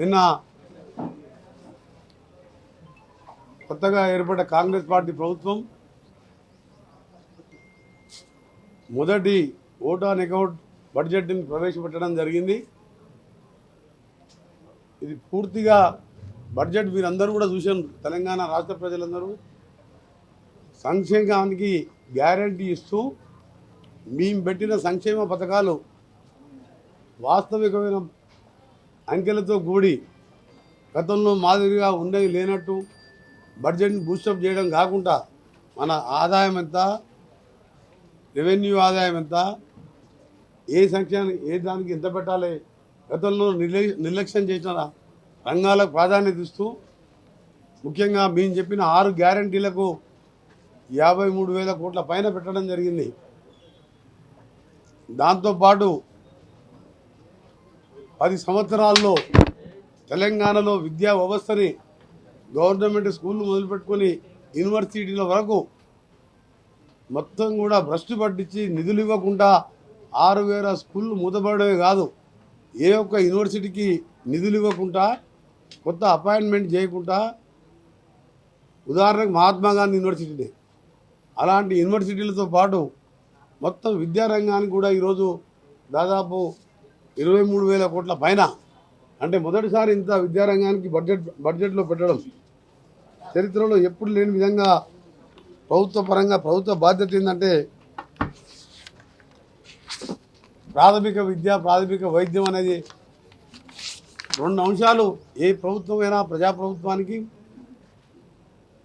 నిన్న కొత్తగా ఏర్పడ్డ కాంగ్రెస్ పార్టీ ప్రభుత్వం మొదటి ఓట్ ఆన్ అకౌంట్ బడ్జెట్ని ప్రవేశపెట్టడం జరిగింది. ఇది పూర్తిగా బడ్జెట్ మీరందరూ కూడా చూశారు. తెలంగాణ రాష్ట్ర ప్రజలందరూ సంక్షేమానికి గ్యారంటీ ఇస్తూ మేము పెట్టిన సంక్షేమ పథకాలు వాస్తవికమైన అంకెలతో కూడి గతంలో మాదిరిగా ఉండేవి లేనట్టు బడ్జెట్ని బూస్టప్ చేయడం కాకుండా మన ఆదాయం ఎంత రెవెన్యూ ఆదాయం ఎంత ఏ సంక్షేమానికి ఏ దానికి ఎంత పెట్టాలి గతంలో నిర్లక్ష్యం చేసిన రంగాలకు ప్రాధాన్యత ఇస్తూ ముఖ్యంగా మేము చెప్పిన ఆరు గ్యారంటీలకు యాభై మూడు వేల కోట్ల పైన పెట్టడం జరిగింది. దాంతోపాటు పది సంవత్సరాల్లో తెలంగాణలో విద్యా వ్యవస్థని గవర్నమెంట్ స్కూళ్ళు మొదలుపెట్టుకొని యూనివర్సిటీల వరకు మొత్తం కూడా భ్రష్టు పట్టించి నిధులు ఇవ్వకుండా ఆరు వేల స్కూళ్ళు మూతపడమే కాదు ఏ ఒక్క యూనివర్సిటీకి నిధులు ఇవ్వకుండా కొత్త అపాయింట్మెంట్ చేయకుండా ఉదాహరణకు మహాత్మా గాంధీ యూనివర్సిటీని. అలాంటి యూనివర్సిటీలతో పాటు మొత్తం విద్యారంగానికి కూడా ఈరోజు దాదాపు ఇరవై మూడు వేల కోట్ల పైన. అంటే మొదటిసారి ఇంత విద్యారంగానికి బడ్జెట్ బడ్జెట్లో పెట్టడం. చరిత్రలో ఎప్పుడు లేని విధంగా ప్రభుత్వ పరంగా ప్రభుత్వ బాధ్యత ఏంటంటే ప్రాథమిక విద్య ప్రాథమిక వైద్యం అనేది రెండు అంశాలు. ఏ ప్రభుత్వమైనా ప్రజాప్రభుత్వానికి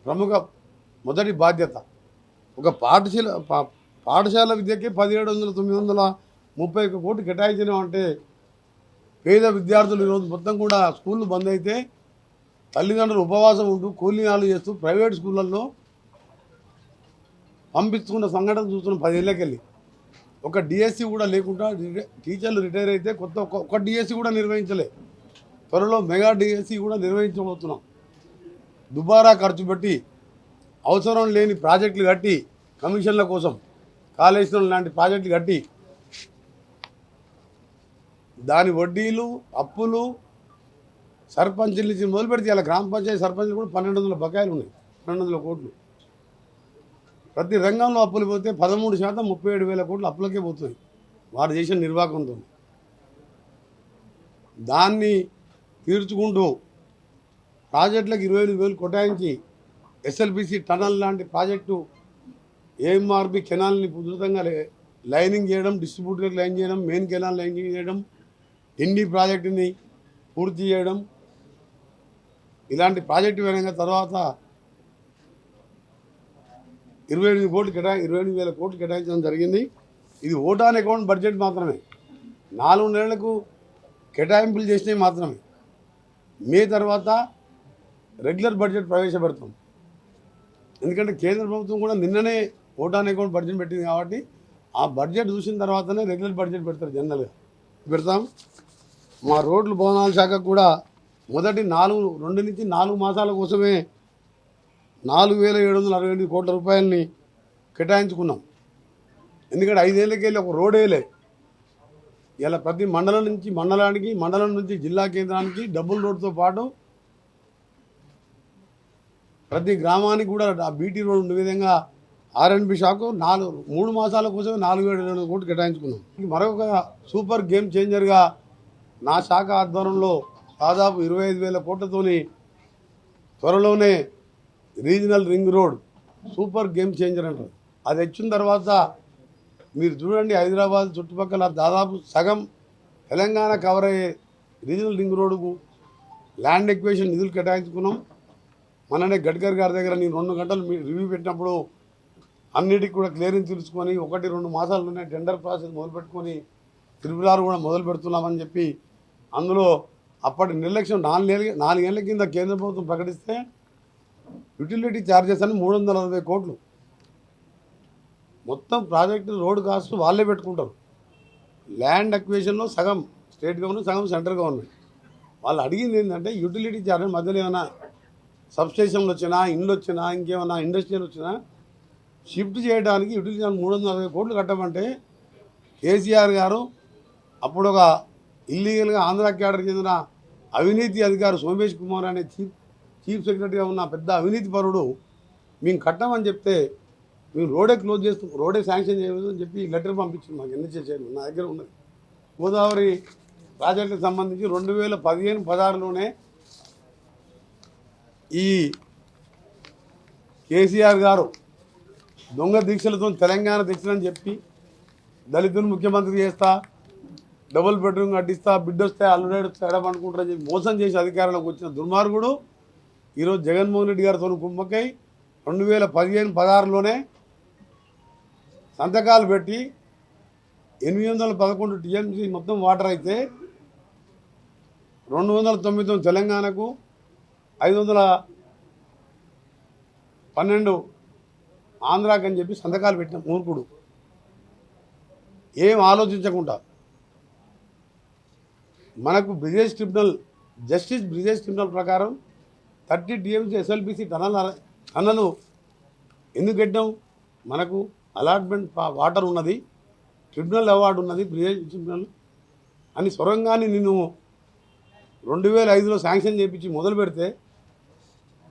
ప్రముఖ మొదటి బాధ్యత. ఒక పాఠశాల పా- పాఠశాల విద్యకే పదిహేడు వందల తొమ్మిది వందల ముప్పై ఒక్క కోట్లు కేటాయించడం అంటే పేద విద్యార్థులు ఈరోజు మొత్తం కూడా స్కూళ్ళు బంద్ అయితే తల్లిదండ్రులు ఉపవాసం ఉంటూ కూలీనాలు చేస్తూ ప్రైవేట్ స్కూళ్ళల్లో పంపించుకున్న సంఘటన చూస్తున్నాం పదేళ్ళకెళ్ళి ఒక డిఎస్సి కూడా లేకుండా టీచర్లు రిటైర్ అయితే కొత్త ఒక ఒక డిఎస్సి కూడా నిర్వహించలే. త్వరలో మెగా డిఎస్సి కూడా నిర్వహించబోతున్నాం. దుబారా ఖర్చు పెట్టి అవసరం లేని ప్రాజెక్టులు కట్టి కమిషన్ల కోసం కాళేశ్వరం లాంటి ప్రాజెక్టులు కట్టి దాని వడ్డీలు అప్పులు సర్పంచుల నుంచి మొదలు పెడితే ఇలా గ్రామ పంచాయతీ సర్పంచులు కూడా పన్నెండు వందల బకాయిలు ఉన్నాయి. పన్నెండు వందల కోట్లు. ప్రతి రంగంలో అప్పులు పోతే పదమూడు శాతం ముప్పై ఏడు వేల కోట్లు అప్పులకే పోతుంది వారు చేసిన నిర్వాహకంతో. దాన్ని తీర్చుకుంటూ ప్రాజెక్టులకు ఇరవై ఐదు వేలు కొటాయించి ఎస్ఎల్బిసి టనల్ లాంటి ప్రాజెక్టు ఏఎంఆర్బి కెనాల్ని ఉధృతంగా లైనింగ్ చేయడం డిస్ట్రిబ్యూటర్ లైన్ చేయడం మెయిన్ కెనాల్ లైనింగ్ చేయడం ఎన్ని ప్రాజెక్టుని పూర్తి చేయడం ఇలాంటి ప్రాజెక్టు వినంగా తర్వాత ఇరవై ఎనిమిది కోట్లు కేటా ఇరవై ఎనిమిది వేల కోట్లు కేటాయించడం జరిగింది. ఇది ఓటాన్ అకౌంట్ బడ్జెట్ మాత్రమే. నాలుగు నెలలకు కేటాయింపులు చేసినవి మాత్రమే. మే తర్వాత రెగ్యులర్ బడ్జెట్ ప్రవేశపెడతాం. ఎందుకంటే కేంద్ర ప్రభుత్వం కూడా నిన్ననే ఓటాన్ అకౌంట్ బడ్జెట్ పెట్టింది కాబట్టి ఆ బడ్జెట్ చూసిన తర్వాతనే రెగ్యులర్ బడ్జెట్ పెడతారు జనరల్గా. పెడతాం. మా రోడ్లు భవనాల శాఖ కూడా మొదటి నాలుగు రెండు నుంచి నాలుగు మాసాల కోసమే నాలుగు వేల ఏడు వందల అరవై ఎనిమిది కోట్ల రూపాయలని కేటాయించుకున్నాం. ఎందుకంటే ఐదేళ్ళకి వెళ్ళి ఒక రోడేలే ఇలా ప్రతి మండలం నుంచి మండలానికి మండలం నుంచి జిల్లా కేంద్రానికి డబుల్ రోడ్తో పాటు ప్రతి గ్రామానికి కూడా ఆ బీటీ రోడ్ ఉండే విధంగా ఆర్ఎన్బి షాకు నాలుగు మూడు మాసాల కోసమే నాలుగు వేల ఏడు కోట్లు కేటాయించుకున్నాం. మరొక సూపర్ గేమ్ చేంజర్గా నా శాఖ ఆధ్వర్యంలో దాదాపు ఇరవై ఐదు వేల కోట్లతోని త్వరలోనే regional ring road super game changer అంటారు. అది వచ్చిన తర్వాత మీరు చూడండి హైదరాబాద్ చుట్టుపక్కల దాదాపు సగం తెలంగాణ కవర్ అయ్యే రీజనల్ రింగ్ రోడ్డుకు ల్యాండ్ ఎక్వేషన్ నిధులు కేటాయించుకున్నాం. మననే గడ్కర్ గారి దగ్గర నేను రెండు గంటలు రివ్యూ పెట్టినప్పుడు అన్నిటికి కూడా క్లియరెన్స్ తెలుసుకొని ఒకటి రెండు మాసాల్లోనే టెండర్ ప్రాసెస్ మొదలుపెట్టుకొని త్రిపురాలు కూడా మొదలు పెడుతున్నామని చెప్పి అందులో అప్పటి నిర్లక్ష్యం నాలుగేళ్ళ నాలుగేళ్ళ కింద కేంద్ర ప్రభుత్వం ప్రకటిస్తే యుటిలిటీ ఛార్జెస్ అని మూడు వందల అరవై కోట్లు. మొత్తం ప్రాజెక్టు రోడ్డు కాస్ట్ వాళ్ళే పెట్టుకుంటారు. ల్యాండ్ అక్వేషన్లో సగం స్టేట్ గవర్నమెంట్ సగం సెంట్రల్ గవర్నమెంట్. వాళ్ళు అడిగింది ఏంటంటే యూటిలిటీ ఛార్జెస్ మధ్యలో ఏమైనా సబ్స్టేషన్లు వచ్చినా ఇండ్లు వచ్చినా ఇంకేమైనా ఇండస్ట్రియల్ వచ్చినా షిఫ్ట్ చేయడానికి యూటిలిటీ ఛార్జ్ మూడు వందల అరవై కోట్లు కట్టమంటే కేసీఆర్ గారు అప్పుడు ఒక ఇల్లీగల్గా ఆంధ్ర క్యాడర్ చెందిన అవినీతి అధికారి సోమేష్ కుమార్ అనే చీఫ్ చీఫ్ సెక్రటరీగా ఉన్న పెద్ద అవినీతి పరుడు మేము కట్టమని చెప్తే మేము రోడే క్లోజ్ చేస్తాం రోడే శాంక్షన్ చేయలేదు అని చెప్పి లెటర్ పంపించింది మాకు ఎన్ని చేసేది నా దగ్గర ఉన్నది. గోదావరి ప్రాజెక్టుకు సంబంధించి రెండు వేల పదిహేను పదహారులోనే ఈ కేసీఆర్ గారు దొంగ దీక్షలతో తెలంగాణ దీక్షలని చెప్పి దళితులు ముఖ్యమంత్రి చేస్తా డబుల్ బెడ్రూమ్ కట్టిస్తా బిడ్డ వస్తే అల్లుడేడు వస్తే ఎడమనుకుంటారని చెప్పి మోసం చేసి అధికారంలోకి వచ్చిన దుర్మార్గుడు ఈరోజు జగన్మోహన్ రెడ్డి గారితో కుమ్మక్కై రెండు వేల పదిహేను పదహారులోనే సంతకాలు పెట్టి ఎనిమిది వందల పదకొండు టీఎంసీ మొత్తం వాటర్ అయితే రెండు వందల తొమ్మిది తొమ్మిది తెలంగాణకు ఐదు వందల పన్నెండు ఆంధ్రాకి అని చెప్పి సంతకాలు పెట్టిన మూర్ఖుడు. ఏం ఆలోచించకుండా మనకు Brijesh tribunal justice Brijesh tribunal ప్రకారం thirty DMC SLBC tunnel tunnel ఎందుకు పెట్టాం మనకు అలాట్మెంట్ వాటర్ ఉన్నది ట్రిబ్యునల్ అవార్డు ఉన్నది బ్రిజేష్ ట్రిబ్యునల్ అని సొరంగాన్ని నేను రెండు వేల ఐదులో శాంక్షన్ చేయించి మొదలు పెడితే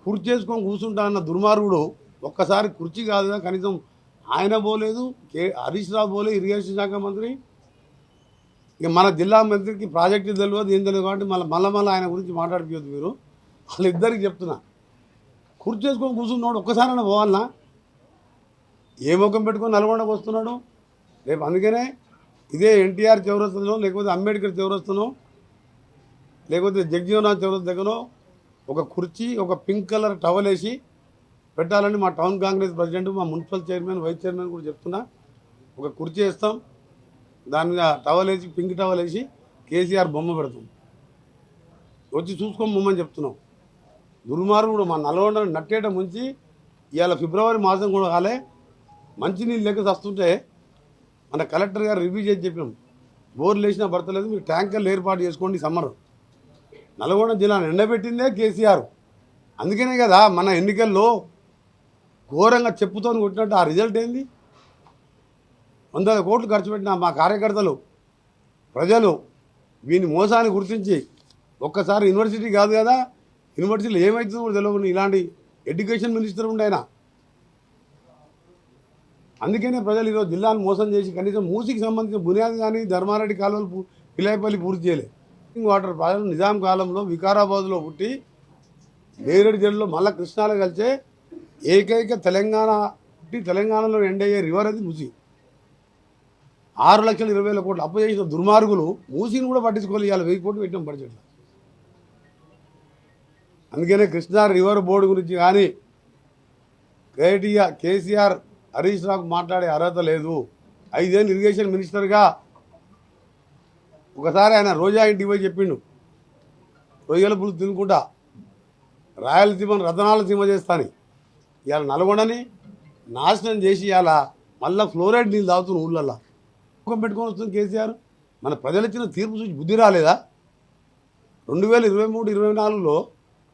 కుర్చీ చేసుకొని కూర్చుంటా అన్న దుర్మార్గుడు ఒక్కసారి కుర్చీ కాదుగా కనీసం ఆయన పోలేదు కే హరీష్ రావు పోలేదు ఇరిగేషన్ శాఖ మంత్రి ఇక మన జిల్లా మంత్రికి ప్రాజెక్టు తెలియదు ఏం తెలియదు కాబట్టి మళ్ళీ మళ్ళీ మళ్ళీ ఆయన గురించి మాట్లాడిపోవద్దు మీరు. వాళ్ళిద్దరికి చెప్తున్నా. కుర్చీ చేసుకొని కూర్చున్నాడు ఒక్కసారైనా పోవాలనా? ఏ ముఖం పెట్టుకొని నల్గొండకు వస్తున్నాడు? రేపు అందుకనే ఇదే ఎన్టీఆర్ చౌరస్తలో లేకపోతే అంబేద్కర్ చౌరస్తలో లేకపోతే జగ్జీవనాథ్ చౌరస్ దగ్గర ఒక కుర్చీ ఒక పింక్ కలర్ టవల్ వేసి పెట్టాలని మా టౌన్ కాంగ్రెస్ ప్రెసిడెంట్ మా మున్సిపల్ చైర్మన్ వైస్ చైర్మన్ కూడా చెప్తున్నా. ఒక కుర్చీ వేస్తాం. దాని మీద టవల్ వేసి పింక్ టవల్ వేసి కేసీఆర్ బొమ్మ పెడతాం వచ్చి చూసుకొని బొమ్మని చెప్తున్నాం. దుర్మార్గుడు మా నల్గొండ నట్టేట ముంచి ఇవాళ ఫిబ్రవరి మాసం కూడా కాలే మంచినీళ్ళు లెక్క వస్తుంటే మన కలెక్టర్ గారు రివ్యూ చేసి చెప్పినాం బోర్లు వేసినా పడతలేదు మీరు ట్యాంకర్లు ఏర్పాటు చేసుకోండి సమ్మర్. నల్గొండ జిల్లాను ఎండబెట్టిందే కేసీఆర్. అందుకనే కదా మన ఎన్నికల్లో ఘోరంగా చెప్పుతోని కొట్టినట్టు ఆ రిజల్ట్ ఏంది? వందల కోట్లు ఖర్చు పెట్టిన మా కార్యకర్తలు ప్రజలు వీని మోసాన్ని గుర్తించి ఒక్కసారి యూనివర్సిటీ కాదు కదా యూనివర్సిటీలో ఏమవుతుందో కూడా తెలియకుండా ఇలాంటి ఎడ్యుకేషన్ మినిస్టర్ ఉండే ఆయన. అందుకనే ప్రజలు ఈరోజు జిల్లాను మోసం చేసి కనీసం మూసికి సంబంధించిన బునియాది కానీ ధర్మారెడ్డి కాలువలు పూ- పిలాయిపల్లి పూర్తి చేయలేదు డ్రింకింగ్ వాటర్ ప్రాజెక్టు నిజాం కాలంలో వికారాబాద్లో పుట్టి నేరేడు జిల్లాలో మళ్ళా కృష్ణాలో కలిసే ఏకైక తెలంగాణ పుట్టి తెలంగాణలో ఎండ్ అయ్యే రివర్ అది మూసి. ఆరు లక్షల ఇరవై వేల కోట్లు అప్పు చేసిన దుర్మార్గులు మూసిని కూడా పట్టించుకోవాలి ఇవాళ వెయ్యి కోట్లు పెట్టినాం బడ్జెట్లో అందుకనే కృష్ణా రివర్ బోర్డు గురించి కానీ కేటీఆర్ కేసీఆర్ హరీష్ రావుకు మాట్లాడే అర్హత లేదు. ఐదేళ్ళు ఇరిగేషన్ మినిస్టర్గా ఒకసారి ఆయన రోజా ఇంటికి పోయి చెప్పిండు రొయ్యల పులుసు తినుకుంటా రాయలసీమను రతనాలసీమ చేస్తాని. ఇవాళ నల్గొండని నాశనం చేసి ఇవాళ మళ్ళీ ఫ్లోరైడ్ నీళ్ళు తాగుతున్న ఊళ్ళల్లో ముఖం పెట్టుకొని వస్తుంది కేసీఆర్. మన ప్రజలు ఇచ్చిన తీర్పు చూసి బుద్ధి రాలేదా? రెండు వేల ఇరవై మూడు ఇరవై నాలుగులో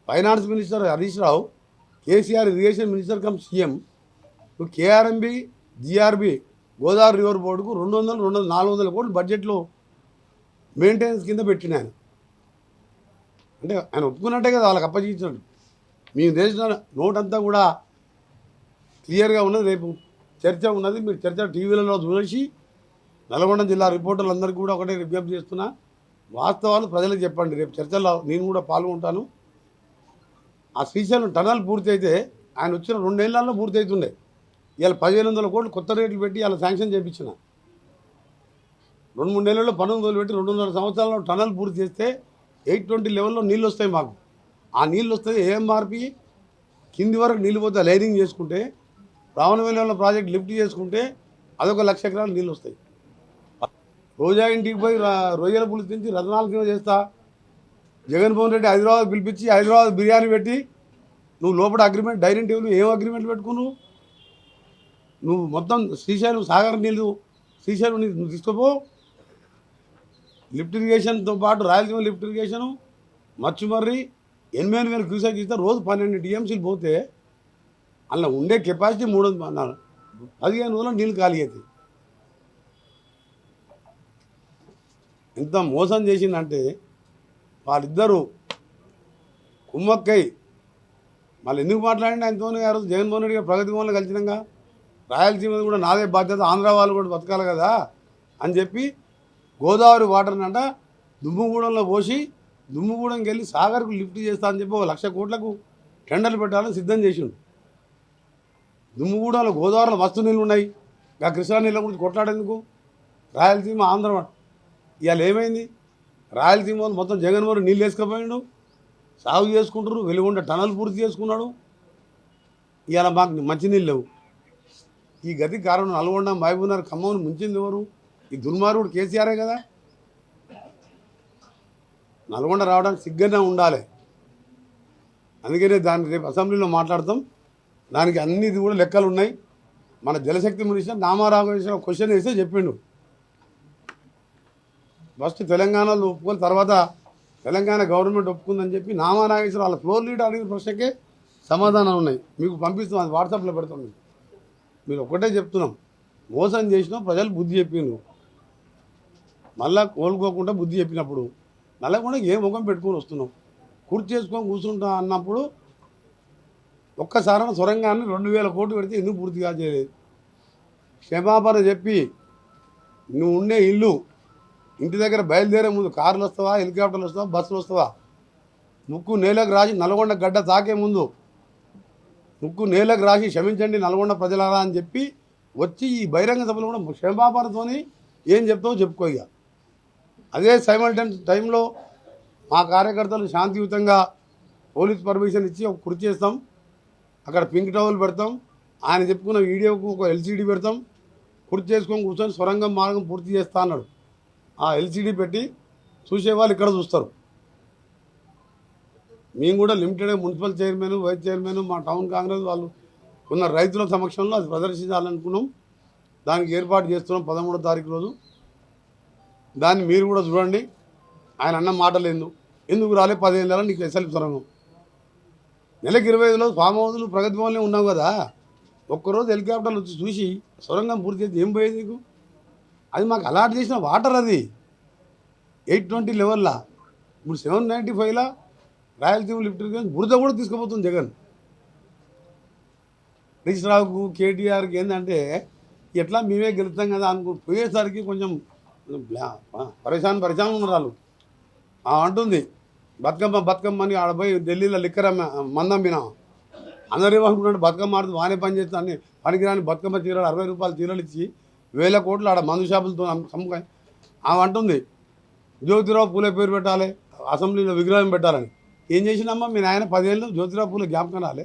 finance minister Harish Rao KCR irrigation minister cum CM KRMB GRB Godavari river బోర్డుకు రెండు వందలు రెండు వందల నాలుగు వందల కోట్లు బడ్జెట్లో మెయింటెనెన్స్ కింద పెట్టిన ఆయన. అంటే ఆయన ఒప్పుకున్నట్టే కదా వాళ్ళకి అప్పగించాడు మీరు చేసిన నోట్ అంతా కూడా క్లియర్గా ఉన్నది రేపు చర్చ ఉన్నది. మీరు చర్చ టీవీలలో చూసి నల్గొండ జిల్లా రిపోర్టర్లందరికీ కూడా ఒకటే విజ్ఞప్తి చేస్తున్నా. వాస్తవాలు ప్రజలకు చెప్పండి. రేపు చర్చలో నేను కూడా పాల్గొంటాను. ఆ శ్రీశైలం టనల్ పూర్తి అయితే ఆయన వచ్చిన రెండేళ్ళలో పూర్తి అవుతుండే ఇవాళ పదిహేను వందల కోట్లు కొత్త రేట్లు పెట్టి ఇలా శాంక్షన్ చేయించిన రెండు మూడు నెలల్లో పన్నెండు వందలు పెట్టి రెండున్నర సంవత్సరాల్లో టనల్ పూర్తి చేస్తే ఎయిట్ ట్వంటీ లెవెల్లో నీళ్ళు వస్తాయి మాకు. ఆ నీళ్ళు వస్తే ఏఎంఆర్పి కింది వరకు నీళ్ళు పోతే లైనింగ్ చేసుకుంటే రావణవేలంలో ప్రాజెక్ట్ లిఫ్ట్ చేసుకుంటే అదొక లక్ష ఎకరాలు నీళ్ళు వస్తాయి రోజా ఇంటికి పోయి రొయ్యల పులుసు తించి రతనాలు కింద చేస్తా. జగన్మోహన్ రెడ్డి హైదరాబాద్ పిలిపించి హైదరాబాద్ బిర్యానీ పెట్టి నువ్వు లోపల అగ్రిమెంట్ డైనింగ్ టేబుల్ ఏం అగ్రిమెంట్ పెట్టుకున్నావు? నువ్వు మొత్తం శ్రీశైలం సాగర్ నీళ్ళు శ్రీశైలం నీళ్ళు నువ్వు తీసుకోపో. లిఫ్ట్ ఇరిగేషన్తో పాటు రాయలసీమ లిఫ్ట్ ఇరిగేషను మచ్చుమర్రి ఎనిమిది వేల క్యూసెక్ ఇస్తే. రోజు పన్నెండు టీఎంసీలు పోతే అందులో ఉండే కెపాసిటీ మూడు వందలు పదిహేను రోజులు నీళ్ళు ఖాళీ అవుతాయి ఎంత మోసం చేసిందంటే వాళ్ళిద్దరూ కుమ్మక్కై. మళ్ళీ ఎందుకు మాట్లాడినా ఆయనతో ఆ రోజు జగన్మోహన్ రెడ్డి గారు ప్రగతి భవన్లో కలిసినాక? రాయలసీమ కూడా నాదే బాధ్యత ఆంధ్ర వాళ్ళు కూడా బతకాలి కదా అని చెప్పి గోదావరి వాటర్ని అంట దుమ్ముగూడెంలో పోసి దుమ్ముగూడెంకి వెళ్ళి సాగర్కు లిఫ్ట్ చేస్తా అని చెప్పి ఒక లక్ష కోట్లకు టెండర్లు పెట్టాలని సిద్ధం చేసిండు. దుమ్ముగూడెంలో గోదావరిలో మస్తు నీళ్ళు ఉన్నాయి. ఇంకా కృష్ణా నీళ్ళ గురించి కొట్లాడేందుకు? రాయలసీమ ఆంధ్ర ఇవాళ ఏమైంది? రాయలసీమ మొత్తం జగన్మోహన్ రెడ్డి నీళ్ళు వేసుకుపోయిండు. సాగు చేసుకుంటారు వెలుగుండ టనల్ పూర్తి చేసుకున్నాడు. ఇవాళ మాకు మంచినీళ్ళు లేవు. ఈ గతి కారణం నల్గొండ మహబూబ్నగర్ ఖమ్మం ముంచింది ఎవరు? ఈ దుర్మార్గుడు కేసీఆరే కదా. నల్గొండ రావడానికి సిగ్గుగా ఉండాలి. అందుకనే దాన్ని రేపు అసెంబ్లీలో మాట్లాడతాం. దానికి అన్నిది కూడా లెక్కలు ఉన్నాయి. మన జలశక్తి మినిస్టర్ నామారావు క్వశ్చన్ వేస్తే చెప్పిండు. ఫస్ట్ తెలంగాణలో ఒప్పుకొని తర్వాత తెలంగాణ గవర్నమెంట్ ఒప్పుకుందని చెప్పి నామానాగేశ్వర వాళ్ళ ఫ్లోర్ లీడర్ అడిగిన ప్రశ్నకే సమాధానాలు ఉన్నాయి. మీకు పంపిస్తాం అది వాట్సాప్లో పెడుతున్నాం మీరు ఒకటే చెప్తున్నాం. మోసం చేసినా ప్రజలు బుద్ధి చెప్పిండ్రు మళ్ళా కోలుకోకుండా బుద్ధి చెప్పినప్పుడు నల్లకుండా ఏ ముఖం పెట్టుకొని వస్తున్నాం. కుర్చీ చేసుకొని కూర్చుంటా అన్నప్పుడు ఒక్కసారి సొరంగాన్ని రెండు వేల కోట్లు పెడితే ఎందుకు పూర్తిగా చేయలేదు? క్షమాపణ చెప్పి నువ్వు ఉండే ఇల్లు ఇంటి దగ్గర బయలుదేరే ముందు కార్లు వస్తావా హెలికాప్టర్లు వస్తావా బస్సులు వస్తావా? ముక్కు నేలకు రాసి నల్గొండ గడ్డ తాకే ముందు. ముక్కు నేలకు రాసి క్షమించండి నల్గొండ ప్రజలారా అని చెప్పి వచ్చి ఈ బహిరంగ సభలో కూడా క్షమాపణతోని ఏం చెప్తావో చెప్పుకో ఇక. అదే సైమల్టన్ టైంలో మా కార్యకర్తలు శాంతియుతంగా పోలీస్ పర్మిషన్ ఇచ్చి ఒక కృషి చేస్తాం. అక్కడ పింక్ టవల్ పెడతాం. ఆయన చెప్పుకున్న వీడియోకు ఒక ఎల్సీడీ పెడతాం. కుర్చీ చేసుకొని కూర్చొని సొరంగం మార్గం పూర్తి చేస్తా అన్నాడు. ఆ ఎల్సీడీ పెట్టి చూసేవాళ్ళు ఇక్కడ చూస్తారు. మేము కూడా limited municipal chairman vice chairman మా టౌన్ కాంగ్రెస్ వాళ్ళు ఉన్న రైతుల సమక్షంలో అది ప్రదర్శించాలనుకున్నాం. దానికి ఏర్పాటు చేస్తున్నాం పదమూడో తారీఖు రోజు. దాన్ని మీరు కూడా చూడండి. ఆయన అన్న మాటలేదు ఎందుకు ఎందుకు రాలే పదిహేను నెలలు నీకు ఎస్ఎల్పి సొరంగం? నెలకి ఇరవై ఐదులో ఫామ్ హౌస్లు ప్రగతి భవన్లో ఉన్నావు కదా. ఒక్కరోజు హెలికాప్టర్లు వచ్చి చూసి సొరంగం పూర్తి చేసి ఏం పోయేది నీకు? అది మాకు అలాట్ చేసిన వాటర్ అది. ఎయిట్ ట్వంటీ లెవెల్లా. ఇప్పుడు సెవెన్ నైంటీ ఫైవ్లా రాయలసీమ లిఫ్ట్ ఇరిగేషన్ బురద కూడా తీసుకుపోతుంది జగన్. రావుకు కేటీఆర్కి ఏంటంటే ఎట్లా మేమే గెలుస్తాం కదా అనుకో పోయేసరికి కొంచెం పరిశాన్ పరిశాన్ ఉన్నారు అంటుంది బతుకమ్మ బతుకమ్మ అని ఆడ పోయి ఢిల్లీలో లిక్కర మందమ్మినా అందరూ ఏమనుకుంటున్నాడు బతుకమ్మ ఆడుతూ వానే పని చేస్తాను పనికిరాని బతుకమ్మ చీరలు అరవై రూపాయల చీరలు ఇచ్చి వేల కోట్లు ఆడ మందు షాపులతో సమ్ముక ఆమె అంటుంది జ్యోతిరావు పూలే పేరు పెట్టాలి అసెంబ్లీలో విగ్రహం పెట్టాలని. ఏం చేసినమ్మా మీ నాయన పదేళ్ళు జ్యోతిరావు పూలే జ్ఞాపకం రాలే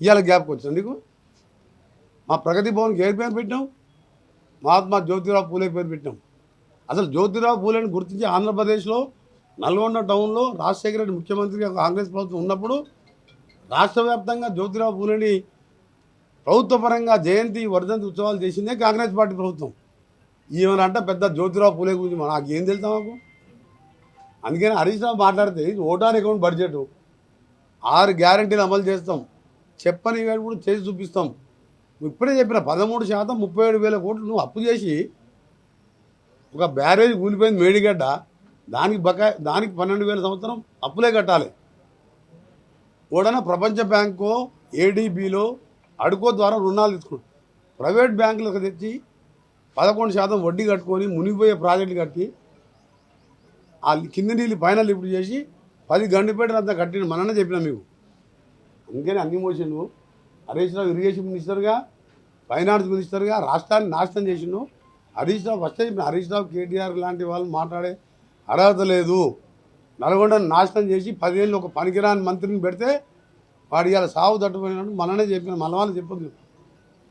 ఇవాళ జ్ఞాపకం వచ్చింది నీకు మా ప్రగతి భవన్కి ఏ పేరు పెట్టినాం? మహాత్మా జ్యోతిరావు పూలే పేరు పెట్టినాం. అసలు జ్యోతిరావు పూలేని గుర్తించి ఆంధ్రప్రదేశ్లో నల్గొండ టౌన్లో రాజశేఖర రెడ్డి ముఖ్యమంత్రిగా కాంగ్రెస్ ప్రభుత్వం ఉన్నప్పుడు రాష్ట్ర వ్యాప్తంగా జ్యోతిరావు పూలేని ప్రభుత్వ పరంగా జయంతి వర్ధంతి ఉత్సవాలు చేసిందే కాంగ్రెస్ పార్టీ ప్రభుత్వం. ఈమెనంట పెద్ద జ్యోతిరావు పూలే గురించి నాకు ఏం తెలుసా మాకు? అందుకని హరీష్ రావు మాట్లాడితే ఇది ఓటాన్ అకౌంట్ బడ్జెట్. ఆరు గ్యారంటీలు అమలు చేస్తాం. చెప్పని వేడు కూడా చేసి చూపిస్తాం. ఇప్పుడే చెప్పిన పదమూడు శాతం ముప్పై ఏడు వేల కోట్లు నువ్వు అప్పు చేసి ఒక బ్యారేజ్ కూలిపోయింది మేడిగడ్డ. దానికి బకాయి దానికి పన్నెండు వేల సంవత్సరం అప్పులే కట్టాలి. ఓడన ప్రపంచ బ్యాంకు ఏడీబీలో అడుకో ద్వారా రుణాలు తీసుకుంటాం ప్రైవేట్ బ్యాంకులకు తెచ్చి పదకొండు శాతం వడ్డీ కట్టుకొని మునిగిపోయే ప్రాజెక్టులు కట్టి ఆ కింది నీళ్ళు పైన లిఫ్ట్ చేసి పది గండిపేటలు అంతా కట్టిన మననే చెప్పిన మీకు. అందుకని అన్ని మోసిండు హరీష్ రావు ఇరిగేషన్ మినిస్టర్గా ఫైనాన్స్ మినిస్టర్గా రాష్ట్రాన్ని నాశనం చేసిండు హరీష్ రావు ఫస్ట్ చెప్పిన హరీష్ రావు కేటీఆర్ లాంటి వాళ్ళు మాట్లాడే అర్హత లేదు. నల్గొండను నాశనం చేసి పదేళ్ళు ఒక పనికిరాని మంత్రిని పెడితే వాడు ఇవాళ సాగు తట్టుకున్నాడు మననే చెప్పిన మన వాళ్ళు చెప్పొద్దు.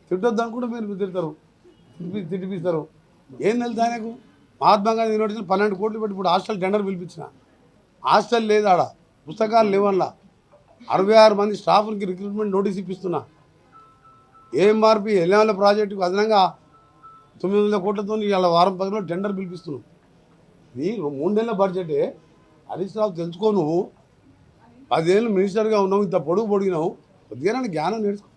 తిట్టొద్దు అనుకుంటే మీరు తిడతారు. తిట్టిపిస్తారు. ఏం తెలుసు ఆయనకు? మహాత్మా గాంధీ యూనివర్సిటీలో పన్నెండు కోట్లు పెట్టి ఇప్పుడు హాస్టల్ టెండర్ పిలిపించిన. హాస్టల్ లేదు ఆడ. పుస్తకాలు లేవన్లా. అరవై ఆరు మంది స్టాఫ్కి రిక్రూట్మెంట్ నోటీస్ ఇప్పిస్తున్నా. ఏఎంఆర్పి ఎల్ఎంఎల్ ప్రాజెక్టుకు అదనంగా తొమ్మిది వందల కోట్లతో ఇవాళ వారం పదిలో టెండర్ పిలిపిస్తున్నాం. ఇది మూడు నెలల బడ్జెటే. హరీష్ రావు తెలుసుకో నువ్వు. పదేళ్ళు మినిస్టర్గా ఉన్నావు ఇంత పొడుగు పొడిగినావు కొద్దిగా జ్ఞానం నేర్చుకో.